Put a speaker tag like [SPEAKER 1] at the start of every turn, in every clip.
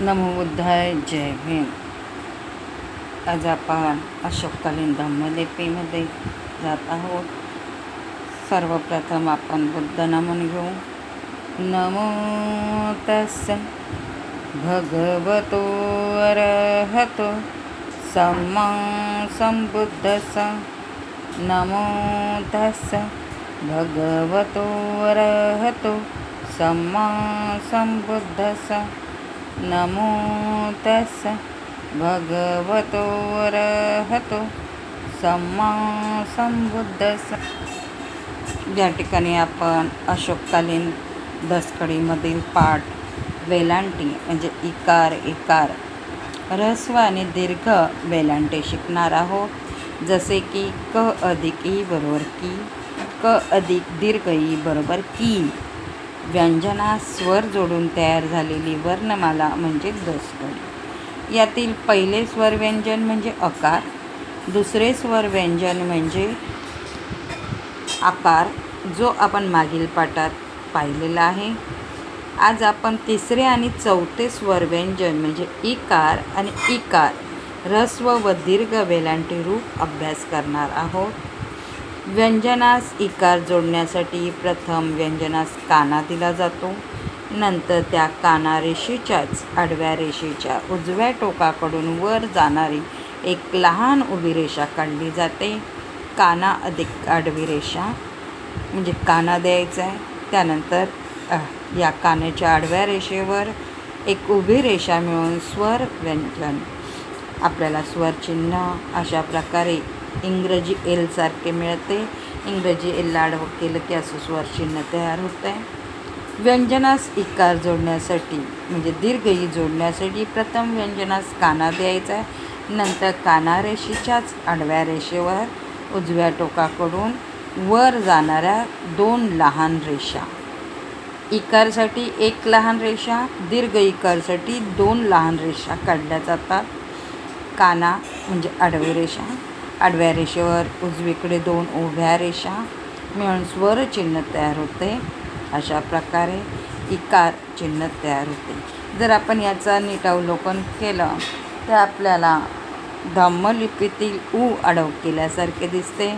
[SPEAKER 1] नमो बुद्धाय जय भीम. आज आपण अशोककालीन धम्मलिपीमध्ये जात आहोत. सर्वप्रथम आपण बुद्ध नमन घेऊ. नमो तस् भगवतो अरहतो. सम्मा संबुद्धस नमो तस् भगवतो अरहतो. सम्मा संबुद्धस नमो तस् भगवतो रहतो सम्मा संबुद्धस। या ठिकाणी आपण अशोककालीन दसकडीमधील पाठ वेलांटी म्हणजे इकार इकार ऱ्हस्व आणि दीर्घ वेलांटी शिकणार आहोत. जसे की क अधिक ई बरोबर की क अधिक दीर्घ ई बरोबर की. व्यंजना स्वर जोडून तयार झालेली वर्णमाला म्हणजे दसकडी यातील पहिले स्वर व्यंजन म्हणजे अकार दुसरे स्वर व्यंजन म्हणजे आकार जो आपण मागील पाठात पाहिलेला आहे. आज आपण तिसरे आणि चौथे स्वर व्यंजन म्हणजे इकार आणि इकार ह्रस्व व दीर्घ वेलांटी रूप अभ्यास करणार आहोत. व्यंजनास इकार जोडण्यासाठी प्रथम व्यंजनास काना दिला जातो. नंतर त्या काना रेषेच्याच आडव्या रेषेच्या उजव्या टोकाकडून वर जाणारी एक लहान उभी रेषा काढली जाते. काना अधिक आडवी रेषा म्हणजे काना द्यायचा आहे. त्यानंतर या कानाच्या आडव्या रेषेवर एक उभी रेषा मिळून स्वर व्यंजन आपल्याला स्वरचिन्ह अशा प्रकारे इंग्रजी एलसारखे मिळते. इंग्रजी एल आडवं केलं की असं स्वरचिन्ह तयार होत आहे व्यंजनास इकार जोडण्यासाठी म्हणजे दीर्घ ई जोडण्यासाठी प्रथम व्यंजनास काना द्यायचा. आहे नंतर काना रेषेच्याच आडव्या रेषेवर उजव्या टोकाकडून वर जाणाऱ्या दोन लहान रेषा. इकारसाठी एक लहान रेषा दीर्घ इकारसाठी दोन लहान रेषा काढल्या जातात. काना म्हणजे आडवी रेषा. आडव्या रेषेवर उजवीकडे दोन उभ्या रेषा मिळून स्वर चिन्ह तयार होते. अशा प्रकारे इकार चिन्ह तयार होते. जर आपण याचं नीट अवलोकन केलं तर आपल्याला धम्मलिपीतील ऊ अडव केल्यासारखे दिसते.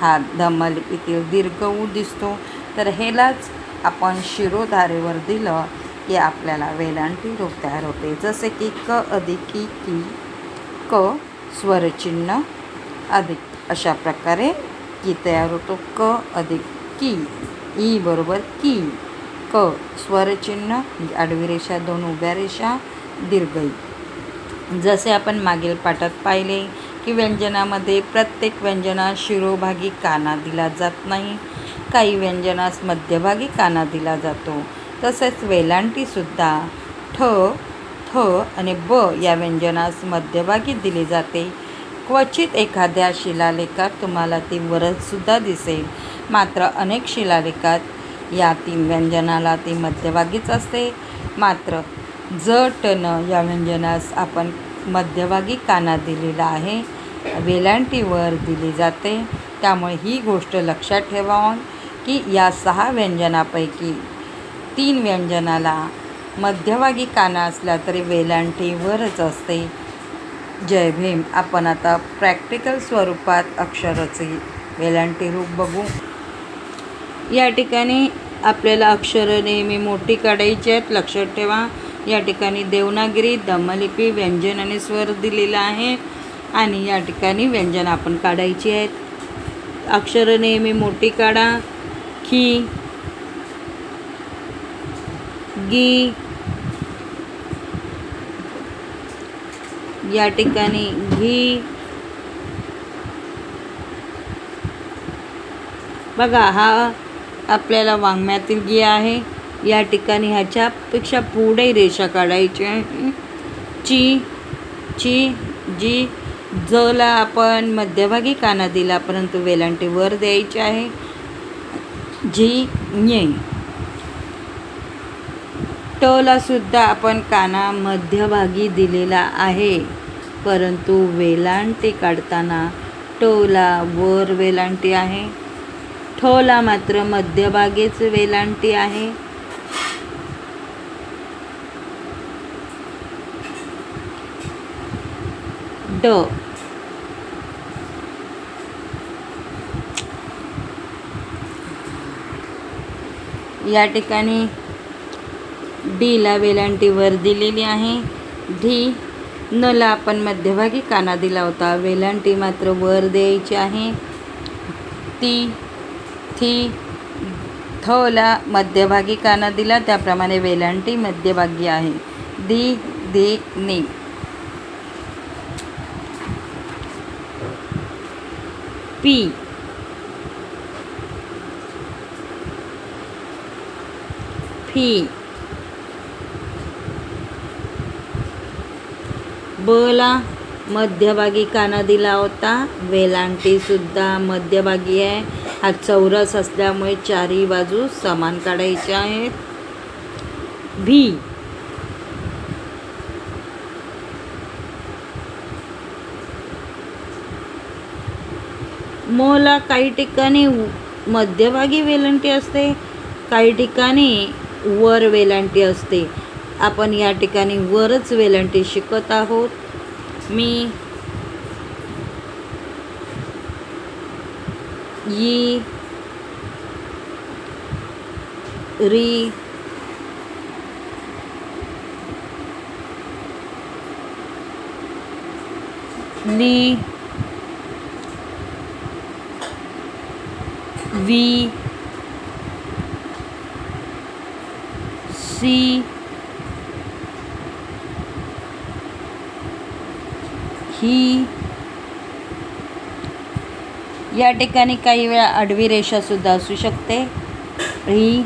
[SPEAKER 1] हा धम्मलिपीतील दीर्घ ऊ दिसतो. तर हेलाच आपण शिरोधारेवर दिलं की आपल्याला वेलांटी रोग तयार होते. जसे की क अधिक की क स्वरचिन्ह अधिक अशा प्रकारे की तयार होतो क अधिक की ई बरोबर की. क स्वरचिन्ह आडवी रेषा दोन उभ्या रेषा दीर्घई. जसे आपण मागील पाठात पाहिले की व्यंजनामध्ये प्रत्येक व्यंजनास शिरोभागी काना दिला जात नाही. काही व्यंजनास मध्यभागी काना दिला जातो. तसेच वेलांटीसुद्धा ठ थ आणि ब या व्यंजनास मध्यभागी दिली जाते. क्वचित एखाद्या शिलालेखात तुम्हाला ती वरदसुद्धा दिसेल. मात्र अनेक शिलालेखात या तीन व्यंजनाला ती मध्यभागीच असते. मात्र ज टन या व्यंजनास आपण मध्यभागी काना दिलेला आहे. वेलांटीवर दिली जाते. त्यामुळे ही गोष्ट लक्षात ठेवावं की या सहा व्यंजनापैकी तीन व्यंजनाला मध्यभागी काना असला तरी वेलांटीवरच असते. जय भीम. आपण आता प्रॅक्टिकल स्वरूपात अक्षराचे वेलांटी रूप बघू. या ठिकाणी आपल्याला अक्षरं नेहमी मोठी काढायची आहेत. लक्षात ठेवा. या ठिकाणी देवनागिरी दमलिपी व्यंजन आणि स्वर दिलेला आहे. आणि या ठिकाणी व्यंजन आपण काढायची आहेत. अक्षरं नेहमी मोठी काढा. खी गी या ठिकाणी घी. बघा हा आपल्याला वांगम्यातील घी आहे. या ठिकाणी ह्याच्यापेक्षा पुढे रेषा काढायची आहे. ची ची जी जला आपण मध्यभागी काना दिला परंतु वेलांटी वर द्यायची आहे. जी ने टला सुद्धा आपण काना मध्यभागी दिलेला आहे. परंतु वेलांटी काढताना टोला वर वेलांटी आहे. ठोला मात्र मध्यभागीच वेलांटी आहे. ड. या ठिकाणी डीला वेलांटी वर दिलेली आहे. ढी नला आपण मध्यभागी काना दिला होता. वेलांटी मात्र वर द्यायची आहे. ती थी थला मध्यभागी काना दिला. त्याप्रमाणे वेलांटी मध्यभागी आहे. दी दे ने. पी. फी. बला मध्यभागी काना दिला होता. वेलांटीसुद्धा मध्यभागी आहे. हा चौरस असल्यामुळे चारही बाजू समान काढायचे आहेत. भी मोला काही ठिकाणी मध्यभागी वेलांटी असते. काही ठिकाणी वर वेलांटी असते. आपण या ठिकाणी वरच वेलांटी शिकत आहोत. मी यी री ली वी सी ही या ठिकाणी काही वेळा आडवी रेषासुद्धा असू शकते. ही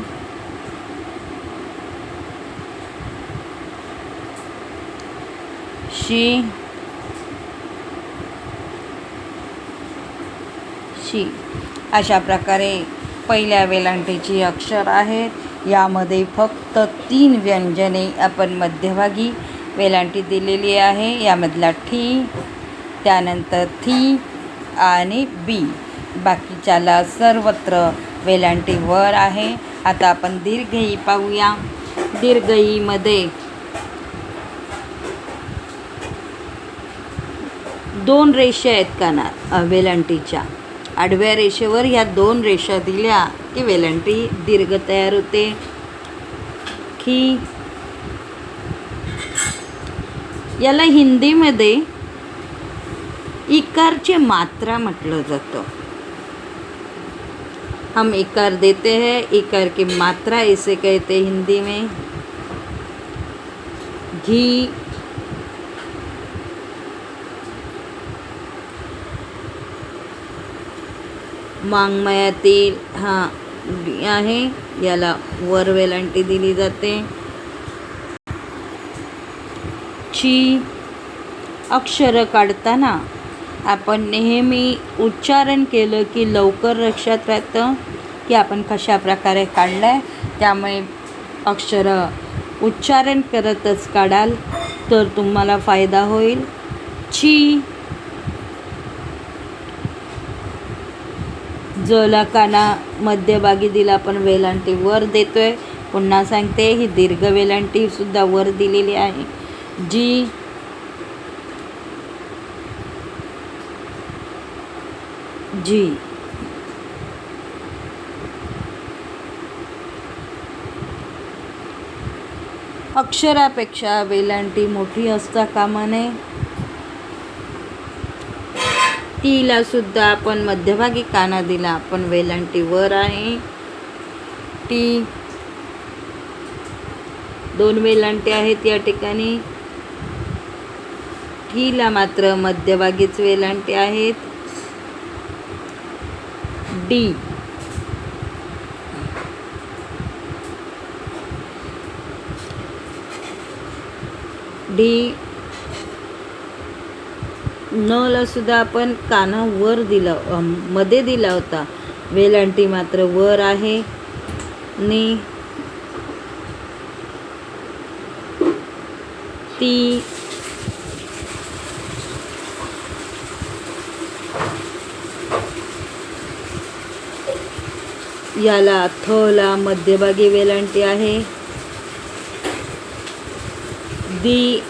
[SPEAKER 1] शी शी. अशा प्रकारे पहिल्या वेलांटीची अक्षर आहेत. यामध्ये फक्त तीन व्यंजने आपण मध्यभागी वेलांटी दिलेली आहे. यामधला ठी त्यानंतर थी आणि बी. बाकीच्याला सर्वत्र वेलांटी वर आहे. आता आपण दीर्घई पाहूया. दीर्घईमध्ये दोन रेषा आहेत कानात वेलांटीच्या. आडव्या रेषेवर ह्या दोन रेषा दिल्या की वेलांटी दीर्घ तयार होते. की याला हिंदीमध्ये इकारचे मात्रा म्हटलं जातं. हम इकार देते हैं इकार की मात्रा इसे कहते हैं हिंदी में। घी। मांगमयातील हा आहे याला वर वेलांटी दिली जाते ची अक्षर काढताना आपण नेहमी उच्चारण केलं की लवकर लक्षात राहतं की आपण कशा प्रकारे काढलं आहे त्यामुळे अक्षर उच्चारण करतच काढाल तर तुम्हाला फायदा होईल. छी. जला काना मध्यभागी दिला आपण वेलांटी वर देतोय. पुन्हा सांगते ही दीर्घ वेलांटी सुद्धा वर दिलेली आहे. जी जी। अक्षरापेक्षा वेलांटी मोठी असता कामा नये टीला सुद्धा आपण मध्यभागी काना दिला पण वेलांटी वर आहे. टी दोन वेलांटी आहेत या ठिकाणी. टीला मात्र मध्यभागीच वेलांटी आहेत. डी डी. नला सुद्धा आपण काना वर दिला मध्ये दिला होता. वेलांटी मात्र वर आहे. नि. ती याला थला मध्यभागी वेलांटी आहे. दी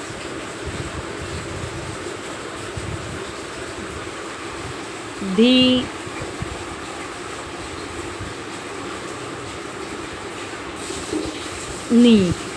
[SPEAKER 1] धी नी.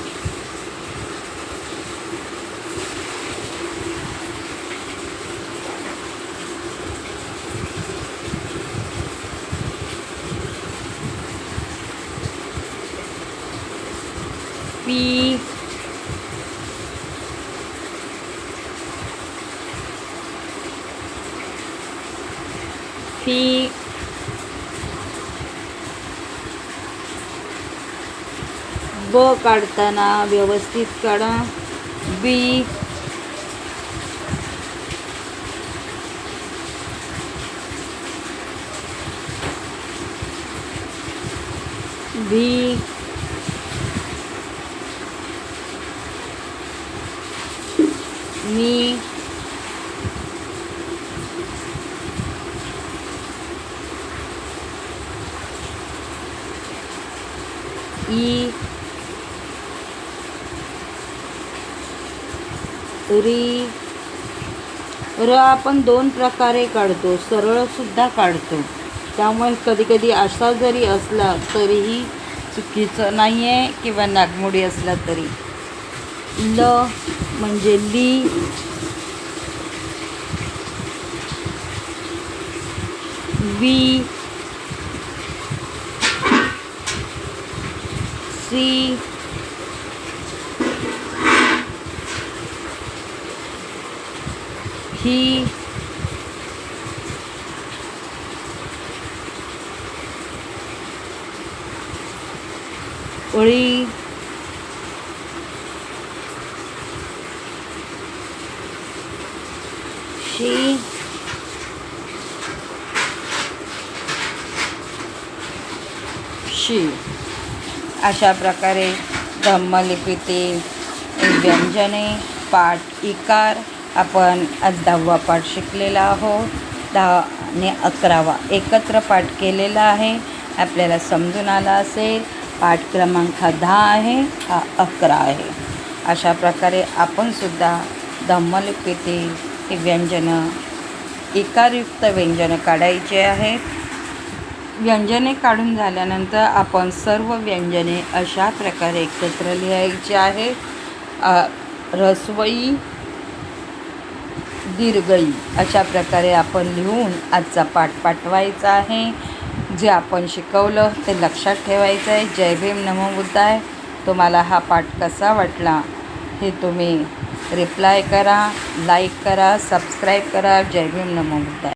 [SPEAKER 1] ब काढताना व्यवस्थित काढा. बी. भी मी ई री र आपण दोन प्रकारे काढतो सरळसुद्धा काढतो. त्यामुळे कधीकधी असा जरी असला तरीही चुकीचं नाही आहे किंवा नागमोडी असला तरी. ल म्हणजे ली. वी. सी. ही ओळी शी. शी. अशा प्रकारे धम्मलिपीतील व्यंजने पाठ इकार आपण आज दहावा पाठ शिकलेला आहोत. दहा आणि अकरावा एकत्र पाठ केलेला आहे. आपल्याला समजून आला असेल पाठ क्रमांक हा दहा आहे हा अकरा आहे. अशा प्रकारे आपणसुद्धा धम्मलिपीतील व्यंजनं इकारयुक्त व्यंजनं काढायचे आहेत. व्यंजने काढून झाल्यानंतर आपण सर्व व्यंजने अशा प्रकारे एकत्र लिहायची आहेत. रसवई दीर्घई अशा प्रकारे आपण लिहून आजचा पाठ पाठवायचा आहे. जे आपण शिकवलं ते लक्षात ठेवायचं आहे. जय भीम नमो बुद्धाय. तुम्हाला हा पाठ कसा वाटला हे तुम्ही रिप्लाय करा लाईक करा सबस्क्राईब करा. जय भीम नमो बुद्धाय.